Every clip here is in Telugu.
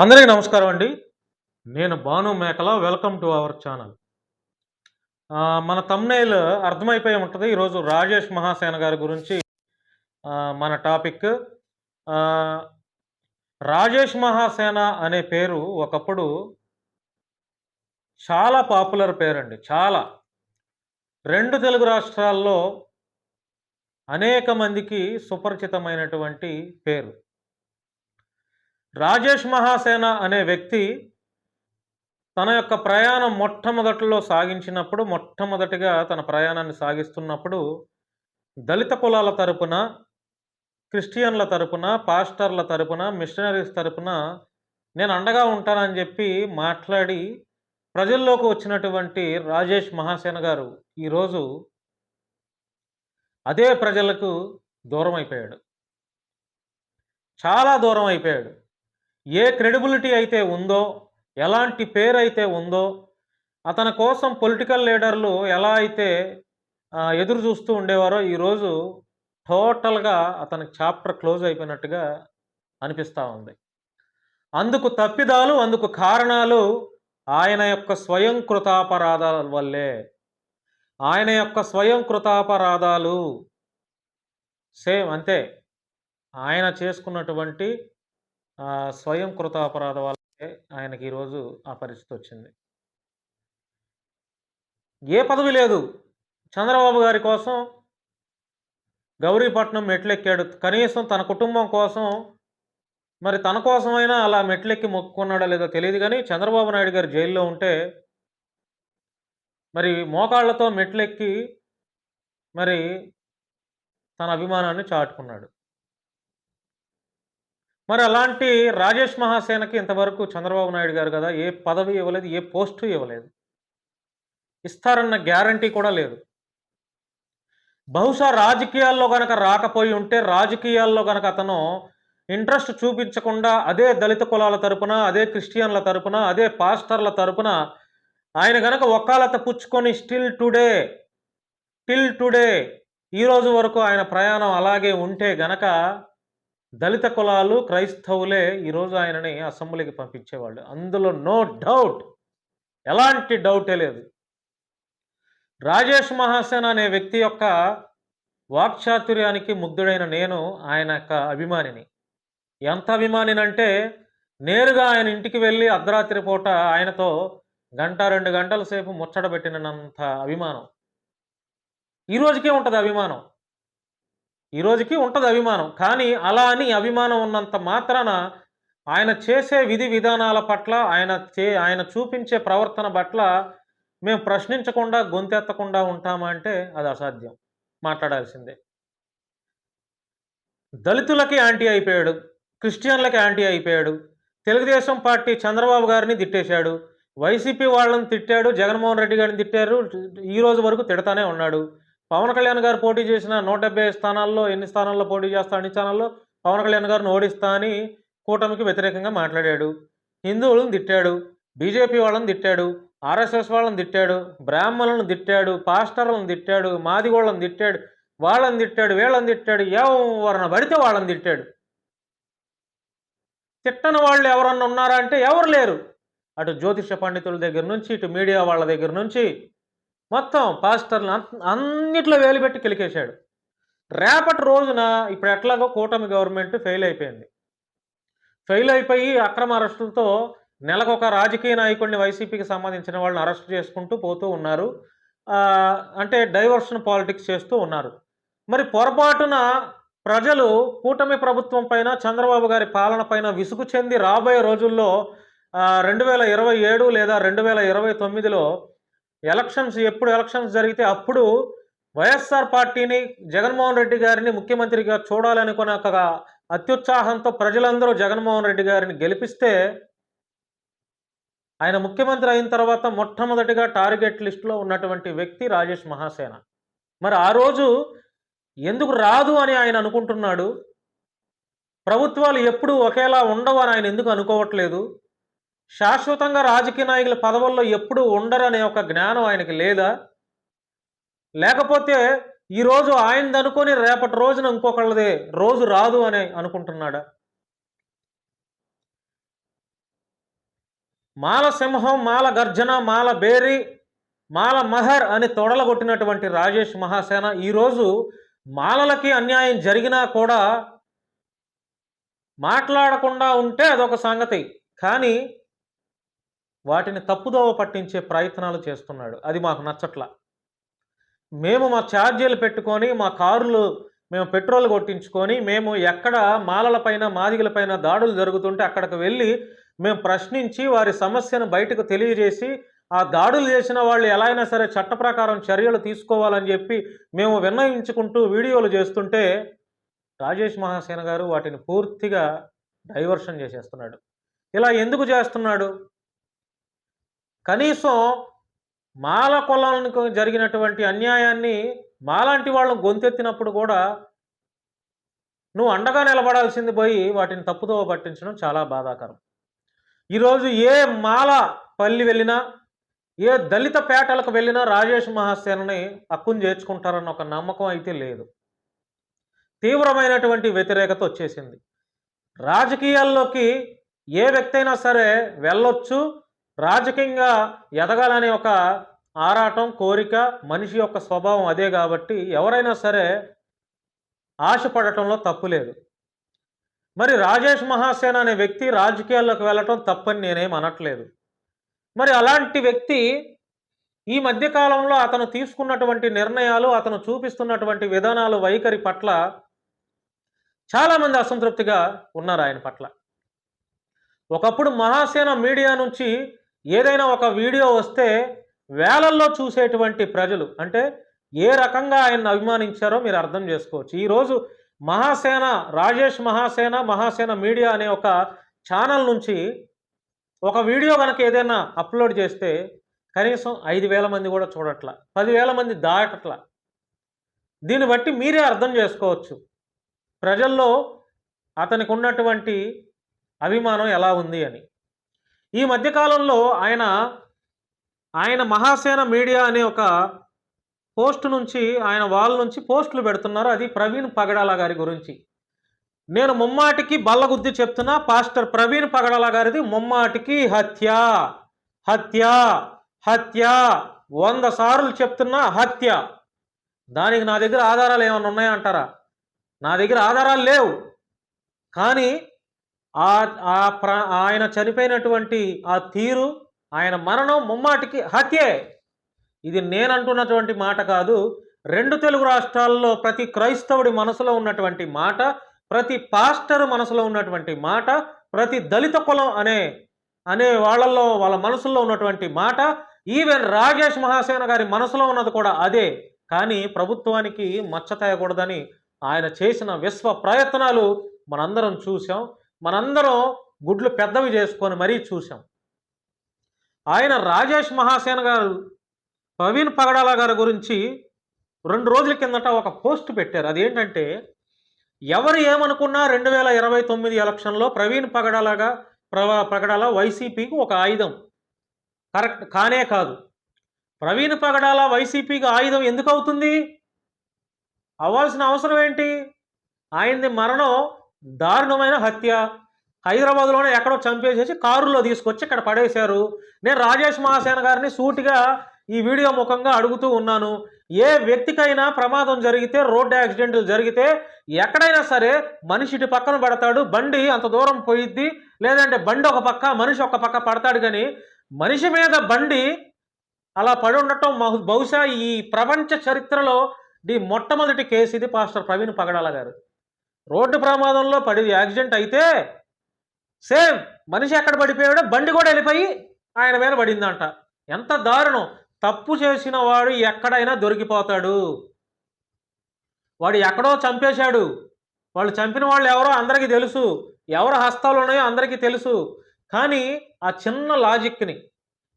అందరికీ నమస్కారం అండి. నేను Bhanu Mekala welcome to our channel. మన తమ్నైల్ అర్థమైపోయి ఉంటుంది. ఈరోజు రాజేష్ మహాసేన గారి గురించి మన టాపిక్. రాజేష్ మహాసేన అనే పేరు ఒకప్పుడు చాలా పాపులర్ పేరండి. చాలా. రెండు తెలుగు రాష్ట్రాల్లో అనేక మందికి సుపరిచితమైనటువంటి పేరు. రాజేష్ మహాసేన అనే వ్యక్తి తన యొక్క ప్రయాణం మొట్టమొదటిలో సాగించినప్పుడు మొట్టమొదటిగా తన ప్రయాణాన్ని సాగిస్తున్నప్పుడు దళిత కులాల తరపున క్రిస్టియన్ల తరపున పాస్టర్ల తరపున మిషనరీస్ తరపున నేను అండగా ఉంటానని చెప్పి మాట్లాడి ప్రజల్లోకి వచ్చినటువంటి రాజేష్ మహాసేన గారు ఈరోజు అదే ప్రజలకు దూరం అయిపోయాడు చాలా దూరం అయిపోయాడు ఏ క్రెడిబిలిటీ అయితే ఉందో ఎలాంటి పేరు అయితే ఉందో అతని కోసం పొలిటికల్ లీడర్లు ఎలా అయితే ఎదురు చూస్తూ ఉండేవారో ఈరోజు టోటల్గా అతనికి చాప్టర్ క్లోజ్ అయిపోయినట్టుగా అనిపిస్తూ ఉంది. అందుకు తప్పిదాలు అందుకు కారణాలు ఆయన యొక్క స్వయం కృతాపరాధాల వల్లే. ఆయన యొక్క స్వయం కృతాపరాధాలు సేమ్ అంతే. ఆయన చేసుకున్నటువంటి ఆ, స్వయం కృతాపరాధ వల్లే ఆయనకి ఈరోజు ఆ పరిస్థితి వచ్చింది. ఏ పదవి లేదు. చంద్రబాబు గారి కోసం గౌరీపట్నం మెట్లెక్కాడు. కనీసం తన కుటుంబం కోసం మరి తన కోసమైనా అలా మెట్లెక్కి మొక్కుకున్నాడో లేదో తెలియదు కానీ చంద్రబాబు నాయుడు గారు జైల్లో ఉంటే మరి మోకాళ్ళతో మెట్లెక్కి మరి తన అభిమానాన్ని చాటుకున్నాడు. మరి అలాంటి రాజేష్ మహాసేనకి ఇంతవరకు చంద్రబాబు నాయుడు గారు కదా ఏ పదవి ఇవ్వలేదు ఏ పోస్టు ఇవ్వలేదు. ఇస్తారన్న గ్యారంటీ కూడా లేదు. బహుశా రాజకీయాల్లో గనక రాకపోయి ఉంటే రాజకీయాల్లో గనక అతను ఇంట్రెస్ట్ చూపించకుండా అదే దళిత కులాల తరపున అదే క్రిస్టియన్ల తరపున అదే పాస్టర్ల తరపున ఆయన గనక ఒక్కాలత పుచ్చుకొని స్టిల్ టుడే టిల్ టుడే ఈ రోజు వరకు ఆయన ప్రయాణం అలాగే ఉంటే గనక దళిత కులాలు క్రైస్తవులే ఈరోజు ఆయనని అసెంబ్లీకి పంపించేవాళ్ళు. అందులో నో డౌట్ ఎలాంటి డౌటే లేదు. రాజేష్ మహాసేన్ అనే వ్యక్తి యొక్క వాక్చాతుర్యానికి ముగ్ధుడైన నేను ఆయన యొక్క అభిమానిని. ఎంత అభిమానినంటే నేరుగా ఆయన ఇంటికి వెళ్ళి అర్ధరాత్రి పూట ఆయనతో గంట రెండు గంటల సేపు ముచ్చట పెట్టినంత అభిమానం. ఈ రోజుకే ఉంటుంది అభిమానం. ఈ రోజుకి ఉంటుంది అభిమానం. కానీ అలా అని అభిమానం ఉన్నంత మాత్రాన ఆయన చేసే విధి విధానాల పట్ల ఆయన చే ఆయన చూపించే ప్రవర్తన పట్ల మేము ప్రశ్నించకుండా గొంతెత్తకుండా ఉంటామా అంటే అది అసాధ్యం. మాట్లాడాల్సిందే. దళితులకి యాంటీ అయిపోయాడు. క్రిస్టియన్లకి యాంటీ అయిపోయాడు. తెలుగుదేశం పార్టీ చంద్రబాబు గారిని తిట్టేశాడు. వైసీపీ వాళ్ళని తిట్టాడు. జగన్మోహన్ రెడ్డి గారిని తిట్టారు. ఈ రోజు వరకు తిడతానే ఉన్నాడు. పవన్ కళ్యాణ్ గారు పోటీ చేసిన నూట డెబ్బై స్థానాల్లో ఎన్ని స్థానాల్లో పోటీ చేస్తా అన్ని స్థానాల్లో పవన్ కళ్యాణ్ గారిని ఓడిస్తా అని కూటమికి వ్యతిరేకంగా మాట్లాడాడు. హిందువులను తిట్టాడు బీజేపీ వాళ్ళని తిట్టాడు ఆర్ఎస్ఎస్ వాళ్ళని తిట్టాడు బ్రాహ్మణులను తిట్టాడు పాస్టర్లను తిట్టాడు మాదిగోళ్ళని తిట్టాడు వాళ్ళని తిట్టాడు వీళ్ళని తిట్టాడు ఎవరిని పడితే వాళ్ళని తిట్టాడు. తిట్టని వాళ్ళు ఎవరన్నా ఉన్నారా అంటే ఎవరు లేరు. అటు జ్యోతిష పండితుల దగ్గర నుంచి ఇటు మీడియా వాళ్ళ దగ్గర నుంచి మొత్తం పాస్టర్లు అన్నిట్లో వేలు పెట్టి కిలికేశాడు. రేపటి రోజున ఇప్పుడు ఎట్లాగో కూటమి గవర్నమెంట్ ఫెయిల్ అయిపోయింది. ఫెయిల్ అయిపోయి అక్రమ అరెస్టులతో నెలకొక రాజకీయ నాయకుడిని వైసీపీకి సంబంధించిన వాళ్ళని అరెస్ట్ చేసుకుంటూ పోతూ ఉన్నారు. అంటే డైవర్షన్ పాలిటిక్స్ చేస్తూ ఉన్నారు. మరి పొరపాటున ప్రజలు కూటమి ప్రభుత్వం పైన చంద్రబాబు గారి పాలన పైన విసుగు చెంది రాబోయే రోజుల్లో రెండు వేల ఇరవై ఏడు లేదా రెండు వేల ఇరవై తొమ్మిదిలో ఎలక్షన్స్ ఎప్పుడు ఎలక్షన్స్ జరిగితే అప్పుడు వైఎస్ఆర్ పార్టీని జగన్మోహన్ రెడ్డి గారిని ముఖ్యమంత్రిగా చూడాలనుకున్న ఒక అత్యుత్సాహంతో ప్రజలందరూ జగన్మోహన్ రెడ్డి గారిని గెలిపిస్తే ఆయన ముఖ్యమంత్రి అయిన తర్వాత మొట్టమొదటిగా టార్గెట్ లిస్టులో ఉన్నటువంటి వ్యక్తి రాజేష్ మహాసేన. మరి ఆ రోజు ఎందుకు రాదు అని ఆయన అనుకుంటున్నాడు? ప్రభుత్వాలు ఎప్పుడూ ఒకేలా ఉండవు అని ఆయన ఎందుకు అనుకోవట్లేదు? శాశ్వతంగా రాజకీయ నాయకుల పదవుల్లో ఎప్పుడూ ఉండరు అనే ఒక జ్ఞానం ఆయనకి లేదా? లేకపోతే ఈరోజు ఆయనది అనుకొని రేపటి రోజున ఇంకొకళ్ళదే రోజు రాదు అని అనుకుంటున్నాడా? మాల సింహం మాల గర్జన మాల బేరి మాల మహర్ అని తొడలగొట్టినటువంటి రాజేష్ మహాసేన ఈరోజు మాలలకి అన్యాయం జరిగినా కూడా మాట్లాడకుండా ఉంటే అదొక సంగతి. కానీ వాటిని తప్పుదోవ పట్టించే ప్రయత్నాలు చేస్తున్నాడు. అది మాకు నచ్చట్ల. మేము మా ఛార్జీలు పెట్టుకొని మా కారులు మేము పెట్రోల్ కొట్టించుకొని మేము ఎక్కడ మాలలపైన మాదిగలపైన దాడులు జరుగుతుంటే అక్కడికి వెళ్ళి మేము ప్రశ్నించి వారి సమస్యను బయటకు తెలియజేసి ఆ దాడులు చేసిన వాళ్ళు ఎలా అయినా సరే చట్ట ప్రకారం చర్యలు తీసుకోవాలని చెప్పి మేము విన్నయించుకుంటూ వీడియోలు చేస్తుంటే రాజేష్ మహాసేన గారు వాటిని పూర్తిగా డైవర్షన్ చేసేస్తున్నాడు. ఇలా ఎందుకు చేస్తున్నాడు? కనీసం మాల కులాలకు జరిగినటువంటి అన్యాయాన్ని మాలాంటి వాళ్ళని గొంతెత్తినప్పుడు కూడా నువ్వు అండగా నిలబడాల్సింది పోయి వాటిని తప్పుదోవ పట్టించడం చాలా బాధాకరం. ఈరోజు ఏ మాల పల్లి వెళ్ళినా ఏ దళిత పేటలకు వెళ్ళినా రాజేష్ మహాసేనని హక్కును చేర్చుకుంటారన్న ఒక నమ్మకం అయితే లేదు. తీవ్రమైనటువంటి వ్యతిరేకత వచ్చేసింది. రాజకీయాల్లోకి ఏ వ్యక్తి అయినా సరే వెళ్ళొచ్చు రాజకీయంగా ఎదగాలనే ఒక ఆరాటం కోరిక మనిషి యొక్క స్వభావం అదే కాబట్టి ఎవరైనా సరే ఆశపడటంలో తప్పు లేదు. మరి రాజేష్ మహాసేన అనే వ్యక్తి రాజకీయాల్లోకి వెళ్ళటం తప్పని నేనేం అనట్లేదు. మరి అలాంటి వ్యక్తి ఈ మధ్యకాలంలో అతను తీసుకున్నటువంటి నిర్ణయాలు అతను చూపిస్తున్నటువంటి విధానాలు వైఖరి పట్ల చాలామంది అసంతృప్తిగా ఉన్నారు ఆయన పట్ల. ఒకప్పుడు మహాసేన మీడియా నుంచి ఏదైనా ఒక వీడియో వస్తే వేలల్లో చూసేటువంటి ప్రజలు అంటే ఏ రకంగా ఆయన్ని అభిమానించారో మీరు అర్థం చేసుకోవచ్చు. ఈరోజు మహాసేన రాజేష్ మహాసేన మహాసేన మీడియా అనే ఒక ఛానల్ నుంచి ఒక వీడియో కనుక ఏదైనా అప్లోడ్ చేస్తే కనీసం ఐదు వేల మంది కూడా చూడట్ల పదివేల మంది దాటట్ల. దీన్ని బట్టి మీరే అర్థం చేసుకోవచ్చు. ప్రజల్లో అతనికి ఉన్నటువంటి అభిమానం ఎలా ఉంది అని. ఈ మధ్యకాలంలో ఆయన ఆయన మహాసేన మీడియా అనే ఒక పోస్ట్ నుంచి ఆయన వాళ్ళ నుంచి పోస్టులు పెడుతున్నారు. అది ప్రవీణ్ పగడాల గారి గురించి. నేను ముమ్మాటికి బల్లగుద్ది చెప్తున్నా పాస్టర్ ప్రవీణ్ పగడాల గారిది ముమ్మాటికి హత్య హత్య హత్య. వంద సార్లు చెప్తున్నా హత్య. దానికి నా దగ్గర ఆధారాలు ఏమైనా ఉన్నాయా అంటారా నా దగ్గర ఆధారాలు లేవు. కానీ ఆ ఆ ప్ర ఆయన చనిపోయినటువంటి ఆ తీరు ఆయన మరణం ముమ్మాటికి హత్యే. ఇది నేనంటున్నటువంటి మాట కాదు. రెండు తెలుగు రాష్ట్రాల్లో ప్రతి క్రైస్తవుడి మనసులో ఉన్నటువంటి మాట ప్రతి పాస్టర్ మనసులో ఉన్నటువంటి మాట ప్రతి దళిత కులం అనే అనే వాళ్ళల్లో వాళ్ళ మనసులో ఉన్నటువంటి మాట ఈవెన్ రాజేష్ మహాసేన గారి మనసులో ఉన్నది కూడా అదే. కానీ ప్రభుత్వానికి మచ్చ తేయకూడదని ఆయన చేసిన విశ్వ ప్రయత్నాలు మనందరం చూసాం మనందరం గుడ్లు పెద్దవి చేసుకొని మరీ చూసాం ఆయన రాజేష్ మహాసేన గారు ప్రవీణ్ పగడాల గారి గురించి రెండు రోజుల కిందట ఒక పోస్ట్ పెట్టారు. అదేంటంటే ఎవరు ఏమనుకున్నా రెండు వేల ఇరవై తొమ్మిది ఎలక్షన్లో ప్రవీణ్ పగడాలగా ప్రవ పగడాల వైసీపీకి ఒక ఆయుధం. కరెక్ట్ కానే కాదు. ప్రవీణ్ పగడాల వైసీపీకి ఆయుధం ఎందుకు అవుతుంది? అవ్వాల్సిన అవసరం ఏంటి? ఆయనది మరణం దారుణమైన హత్య. హైదరాబాద్లోనే ఎక్కడో చంపేసేసి కారులో తీసుకొచ్చి ఇక్కడ పడేశారు. నేను రాజేష్ మహాసేన గారిని సూటిగా ఈ వీడియో ముఖంగా అడుగుతూ ఉన్నాను. ఏ వ్యక్తికైనా ప్రమాదం జరిగితే రోడ్డు యాక్సిడెంట్లు జరిగితే ఎక్కడైనా సరే మనిషి ఇటు పక్కన పడతాడు. బండి అంత దూరం పోయిద్ది. లేదంటే బండి ఒక పక్క మనిషి ఒక పక్క పడతాడు కానీ మనిషి మీద బండి అలా పడి ఉండటం బహుశా ఈ ప్రపంచ చరిత్రలో ది మొట్టమొదటి కేసు ఇది పాస్టర్ ప్రవీణ్ పగడాల గారు. రోడ్డు ప్రమాదంలో పడి యాక్సిడెంట్ అయితే సేమ్ మనిషి ఎక్కడ పడిపోయాడో బండి కూడా వెళ్ళిపోయి ఆయన మీద పడిందంట. ఎంత దారుణం. తప్పు చేసిన వాడు ఎక్కడైనా దొరికిపోతాడు. వాడు ఎక్కడో చంపేశాడు. వాళ్ళు చంపిన వాళ్ళు ఎవరో అందరికీ తెలుసు. ఎవరు హస్తాలు ఉన్నాయో అందరికీ తెలుసు. కానీ ఆ చిన్న లాజిక్ని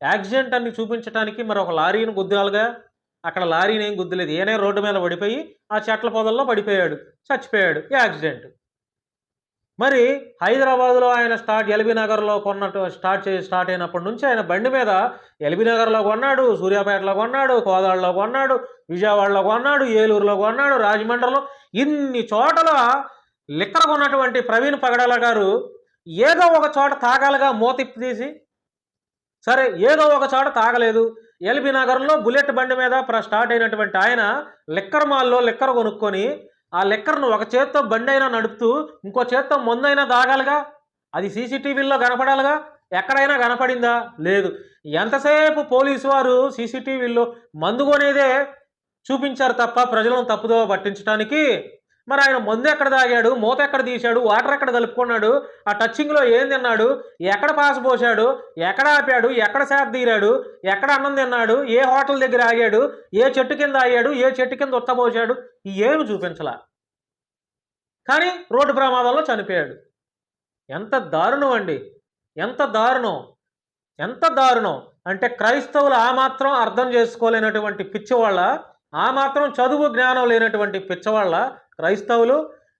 యాక్సిడెంట్ అని చూపించడానికి మరి ఒక లారీని గుద్దాలుగా అక్కడ లారీని ఏం గుద్దలేదు. ఏనే రోడ్డు మీద పడిపోయి ఆ చెట్ల పొదల్లో పడిపోయాడు. చచ్చిపోయాడు. యాక్సిడెంట్. మరి హైదరాబాద్లో ఆయన స్టార్ట్ ఎల్బీ నగర్లో కొన్నట్టు స్టార్ట్ చేసి స్టార్ట్ అయినప్పటి నుంచి ఆయన బండి మీద ఎల్బీ నగర్లో కొన్నాడు సూర్యాపేటలో కొన్నాడు కోదాడలో కొన్నాడు విజయవాడలో కొన్నాడు ఏలూరులో కొన్నాడు రాజమండ్రిలో ఇన్ని చోట్ల లిక్కర కొన్నటువంటి ప్రవీణ్ పగడాల గారు ఏదో ఒక చోట తాగాలిగా మూతిప్పి తీసి. సరే ఏదో ఒక చోట తాగలేదు. ఎల్బీ నగర్లో బుల్లెట్ బండి మీద ప్ర- స్టార్ట్ అయినటువంటి ఆయన లిక్కర్ మాల్లో లిక్కర్ కొనుక్కొని ఆ లిక్కర్ను ఒక చేత్తో బండి అయినా నడుపుతూ ఇంకో చేత్తో మందైనా తాగాలిగా అది సీసీటీవీల్లో కనపడాలిగా? ఎక్కడైనా కనపడిందా? లేదు. ఎంతసేపు పోలీసు వారు సీసీటీవీల్లో మందు కొనేదే చూపించారు తప్ప ప్రజలను తప్పుదో పట్టించడానికి మరి ఆయన మందు ఎక్కడ తాగాడు? మూత ఎక్కడ తీశాడు? వాటర్ ఎక్కడ కలుపుకున్నాడు? ఆ టచ్చింగ్లో ఏం తిన్నాడు? ఎక్కడ పాస్ పోసాడు ఎక్కడ ఆపాడు? ఎక్కడ శాత తీరాడు? ఎక్కడ అన్నం తిన్నాడు? ఏ హోటల్ దగ్గర ఆగాడు? ఏ చెట్టు కింద ఆగాడు? ఏ చెట్టు కింద ఉత్తపోసాడు ఏమి చూపించలా? కానీ రోడ్డు ప్రమాదంలో చనిపోయాడు. ఎంత దారుణం అండి. ఎంత దారుణం. ఎంత దారుణం. అంటే క్రైస్తవులు ఆ మాత్రం అర్థం చేసుకోలేనటువంటి పిచ్చివాళ్ళ ఆ మాత్రం చదువు జ్ఞానం లేనటువంటి పిచ్చవాళ్ళ క్రైస్తవులు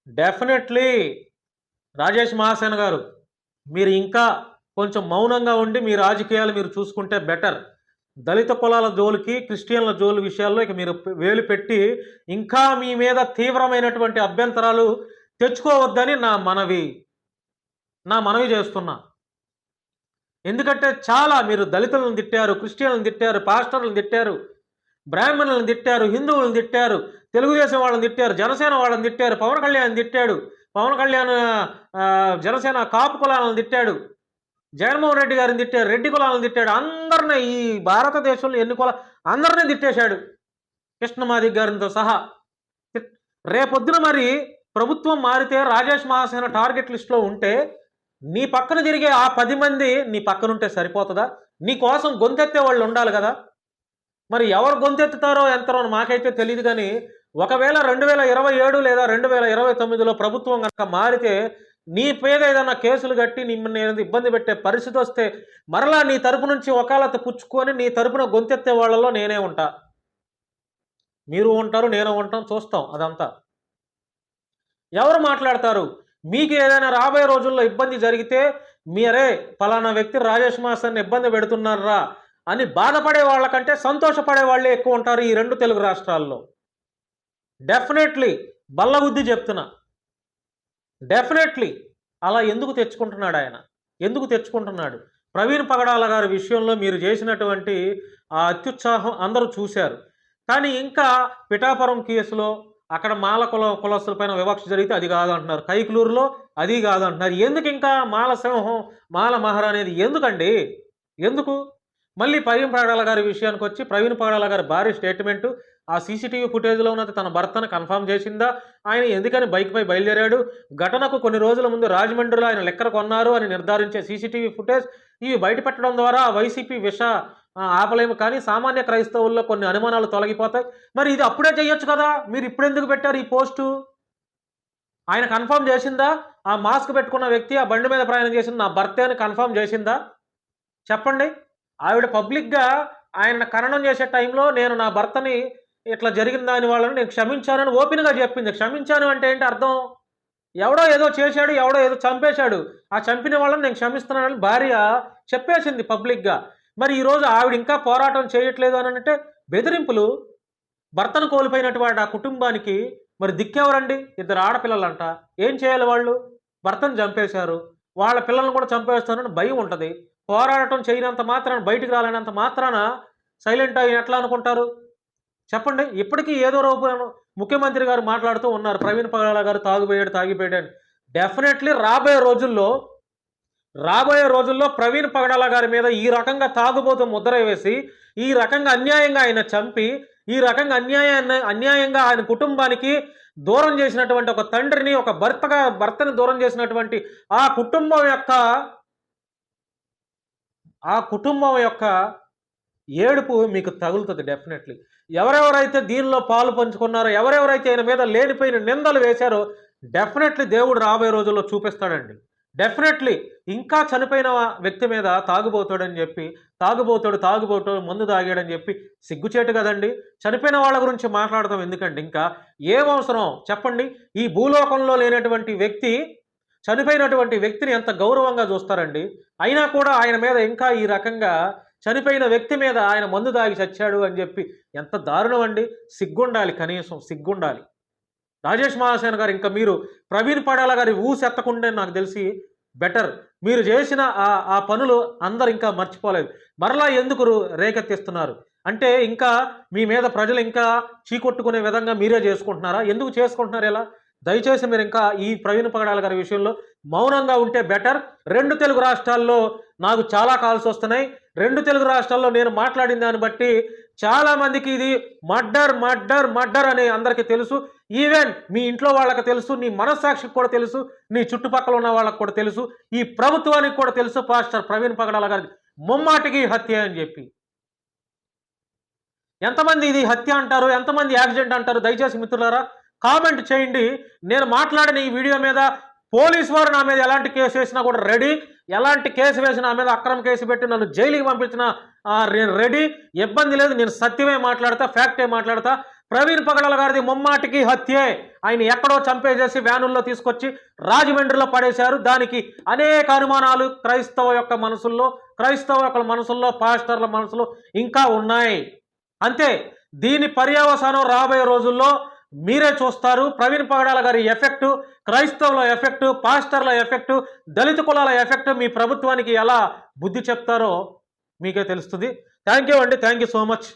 డెఫినెట్లీ రాజేష్ మహాసేన గారు మీరు ఇంకా కొంచెం మౌనంగా ఉండి మీ రాజకీయాలు మీరు చూసుకుంటే బెటర్. దళిత కులాల జోలికి క్రిస్టియన్ల జోలు విషయాల్లో ఇక మీరు వేలు పెట్టి ఇంకా మీ మీద తీవ్రమైనటువంటి అభ్యంతరాలు తెచ్చుకోవద్దని నా మనవి నా మనవి చేస్తున్నా. ఎందుకంటే చాలా మీరు దళితులను తిట్టారు క్రిస్టియన్లను తిట్టారు పాస్టర్లను తిట్టారు బ్రాహ్మణులను తిట్టారు హిందువులను తిట్టారు తెలుగుదేశం వాళ్ళని తిట్టారు జనసేన వాళ్ళని తిట్టారు పవన్ కళ్యాణ్ తిట్టాడు పవన్ కళ్యాణ్ జనసేన కాపు కులాలను తిట్టాడు జగన్మోహన్ రెడ్డి గారిని తిట్టారు రెడ్డి కులాలను తిట్టాడు అందరిని ఈ భారతదేశంలో ఎన్ని కుల అందరినీ తిట్టేశాడు కృష్ణమాది గారితో సహా. రేపొద్దున మరి ప్రభుత్వం మారితే రాజేష్ మహాసేన టార్గెట్ లిస్ట్లో ఉంటే నీ పక్కన తిరిగే ఆ పది మంది నీ పక్కన ఉంటే సరిపోతుందా? నీ కోసం గొంతెత్తే వాళ్ళు ఉండాలి కదా. మరి ఎవరు గొంతెత్తుతారో ఎంతరో మాకైతే తెలియదు కానీ ఒకవేళ రెండు వేల ఇరవై ఏడు లేదా రెండు వేల ఇరవై తొమ్మిదిలో ప్రభుత్వం కనుక మారితే నీ పేద ఏదైనా కేసులు కట్టి నిన్ను ఏదైనా ఇబ్బంది పెట్టే పరిస్థితి వస్తే మరలా నీ తరపు నుంచి వకాలత పుచ్చుకొని నీ తరపున గొంతెత్తే వాళ్ళలో నేనే ఉంటా. మీరు ఉంటారు నేను ఉంటాం చూస్తాం అదంతా. ఎవరు మాట్లాడతారు? మీకు ఏదైనా రాబోయే రోజుల్లో ఇబ్బంది జరిగితే మీరే ఫలానా వ్యక్తి రాజేష్ మాస్టర్ని ఇబ్బంది పెడుతున్నారా అని బాధపడే వాళ్ళకంటే సంతోషపడే వాళ్ళే ఎక్కువ ఉంటారు ఈ రెండు తెలుగు రాష్ట్రాల్లో. డెఫినెట్లీ బల్లబుద్ధి చెప్తున్నా. డెఫినెట్లీ అలా ఎందుకు తెచ్చుకుంటున్నాడు ఆయన? ఎందుకు తెచ్చుకుంటున్నాడు? ప్రవీణ్ పగడాల గారి విషయంలో మీరు చేసినటువంటి ఆ అత్యుత్సాహం అందరూ చూశారు. కానీ ఇంకా పిఠాపురం కేసులో అక్కడ మాల కుల కులస్తులపైన వివక్ష జరిగితే అది కాదంటున్నారు. కైకులూరులో అది కాదంటున్నారు. ఎందుకు ఇంకా మాల సింహం మాల మహర్ అనేది ఎందుకండి? ఎందుకు? మళ్ళీ ప్రవీణ్ పాడాల గారి విషయానికి వచ్చి ప్రవీణ్ పాడాల గారి భారీ స్టేట్మెంటు ఆ సీసీటీవీ ఫుటేజ్లో ఉన్నది తన భర్తను కన్ఫర్మ్ చేసిందా? ఆయన ఎందుకని బైక్పై బయలుదేరాడు? ఘటనకు కొన్ని రోజుల ముందు రాజమండ్రిలో ఆయన లెక్కర కొన్నారు అని నిర్ధారించే సీసీటీవీ ఫుటేజ్ ఇవి బయటపెట్టడం ద్వారా వైసీపీ విష ఆపలేము. కానీ సామాన్య క్రైస్తవుల్లో కొన్ని అనుమానాలు తొలగిపోతాయి. మరి ఇది అప్పుడే చేయొచ్చు కదా? మీరు ఇప్పుడు ఎందుకు పెట్టారు ఈ పోస్టు? ఆయన కన్ఫర్మ్ చేసిందా? ఆ మాస్క్ పెట్టుకున్న వ్యక్తి ఆ బండి మీద ప్రయాణం చేసింది. నా భర్తే అని కన్ఫర్మ్ చేసిందా? చెప్పండి. ఆవిడ పబ్లిక్గా ఆయన ఖననం చేసే టైంలో నేను నా భర్తని ఇట్లా జరిగిన దాని వాళ్ళని నేను క్షమించానని ఓపెన్గా చెప్పింది. క్షమించాను అంటే ఏంటి అర్థం? ఎవడో ఏదో చేశాడు ఎవడో ఏదో చంపేశాడు. ఆ చంపిన వాళ్ళని నేను క్షమిస్తున్నానని భార్య చెప్పేసింది పబ్లిక్గా. మరి ఈరోజు ఆవిడ ఇంకా పోరాటం చేయట్లేదు అని అంటే బెదిరింపులు. భర్తను కోల్పోయినటువంటి ఆ కుటుంబానికి మరి దిక్కెవరండి? ఇద్దరు ఆడపిల్లలంట. ఏం చేయాలి వాళ్ళు? భర్తను చంపేశారు. వాళ్ళ పిల్లల్ని కూడా చంపేస్తానని భయం ఉంటుంది. పోరాడటం చేయనంత మాత్రాన బయటికి రాలేనంత మాత్రాన సైలెంట్ అయిన ఎట్లా అనుకుంటారు? చెప్పండి. ఇప్పటికీ ఏదో రూపంలో ముఖ్యమంత్రి గారు మాట్లాడుతూ ఉన్నారు. ప్రవీణ్ పగడాల గారు తాగుపోయాడు తాగిపోయాడు అని. డెఫినెట్లీ రాబోయే రోజుల్లో రాబోయే రోజుల్లో ప్రవీణ్ పగడాల గారి మీద ఈ రకంగా తాగుబోతు ముద్ర వేసి ఈ రకంగా అన్యాయంగా ఆయన చంపి ఈ రకంగా అన్యాయాన్ని అన్యాయంగా ఆయన కుటుంబానికి దూరం చేసినటువంటి ఒక తండ్రిని ఒక భర్తగా భర్తని దూరం చేసినటువంటి ఆ కుటుంబం యొక్క ఆ కుటుంబం యొక్క ఏడుపు మీకు తగులుతుంది డెఫినెట్లీ. ఎవరెవరైతే దీనిలో పాలు పంచుకున్నారో ఎవరెవరైతే ఆయన మీద లేనిపోయిన నిందలు వేశారో డెఫినెట్లీ దేవుడు రాబోయే రోజుల్లో చూపిస్తాడండి. డెఫినెట్లీ ఇంకా చనిపోయిన వ్యక్తి మీద తాగుబోతాడని చెప్పి తాగుబోతాడు తాగుబోతాడు మందు తాగాడని చెప్పి సిగ్గుచేటు కదండి. చనిపోయిన వాళ్ళ గురించి మాట్లాడతాం ఎందుకండి? ఇంకా ఏం అవసరం? చెప్పండి. ఈ భూలోకంలో లేనటువంటి వ్యక్తి చనిపోయినటువంటి వ్యక్తిని ఎంత గౌరవంగా చూస్తారండి? అయినా కూడా ఆయన మీద ఇంకా ఈ రకంగా చనిపోయిన వ్యక్తి మీద ఆయన మందు దాగి చచ్చాడు అని చెప్పి ఎంత దారుణం అండి సిగ్గుండాలి కనీసం సిగ్గుండాలి. రాజేష్ మహాసేన గారు ఇంకా మీరు ప్రవీణ్ పడాల గారి ఊసెత్తకుండా నాకు తెలిసి బెటర్. మీరు చేసిన ఆ ఆ పనులు అందరు ఇంకా మర్చిపోలేదు. మరలా ఎందుకు రేకెత్తిస్తున్నారు? అంటే ఇంకా మీ మీద ప్రజలు ఇంకా చీకొట్టుకునే విధంగా మీరే చేసుకుంటున్నారా? ఎందుకు చేసుకుంటున్నారు ఇలా? దయచేసి మీరు ఇంకా ఈ ప్రవీణ్ పగడాల గారి విషయంలో మౌనంగా ఉంటే బెటర్. రెండు తెలుగు రాష్ట్రాల్లో నాకు చాలా కాల్స్ వస్తున్నాయి. రెండు తెలుగు రాష్ట్రాల్లో నేను మాట్లాడిన దాన్ని బట్టి చాలామందికి ఇది మర్డర్ మర్డర్ మర్డర్ అని అందరికీ తెలుసు. ఈవెన్ మీ ఇంట్లో వాళ్ళకి తెలుసు నీ మనస్సాక్షికి కూడా తెలుసు నీ చుట్టుపక్కల ఉన్న వాళ్ళకి కూడా తెలుసు ఈ ప్రభుత్వానికి కూడా తెలుసు పాస్టర్ ప్రవీణ్ పగడాల గారికి ముమ్మాటికి హత్య అని చెప్పి. ఎంతమంది ఇది హత్య అంటారు ఎంతమంది యాక్సిడెంట్ అంటారు? దయచేసి మిత్రులారా కామెంట్ చేయండి. నేను మాట్లాడిన ఈ వీడియో మీద పోలీస్ వారు నా మీద ఎలాంటి కేసు వేసినా కూడా రెడీ. ఎలాంటి కేసు వేసినా నా మీద అక్రమ కేసు పెట్టి నన్ను జైలుకి పంపించిన నేను రెడీ. ఇబ్బంది లేదు నేను సత్యమే మాట్లాడతా ఫ్యాక్టే మాట్లాడతా. ప్రవీణ్ పగడల గారిది ముమ్మాటికి హత్యే. ఆయన ఎక్కడో చంపేసేసి వ్యానుల్లో తీసుకొచ్చి రాజమండ్రిలో పడేశారు. దానికి అనేక అనుమానాలు క్రైస్తవ యొక్క మనసుల్లో క్రైస్తవ యొక్క మనసుల్లో పాస్టర్ల మనసులో ఇంకా ఉన్నాయి. అంతే. దీని పర్యవసానం రాబోయే రోజుల్లో మీరే చూస్తారు. ప్రవీణ్ పగడాల గారి ఎఫెక్టు క్రైస్తవుల ఎఫెక్టు పాస్టర్ల ఎఫెక్టు దళిత కులాల ఎఫెక్ట్ మీ ప్రభుత్వానికి ఎలా బుద్ధి చెప్తారో మీకే తెలుస్తుంది. థ్యాంక్ యూ అండి. Thank you so much.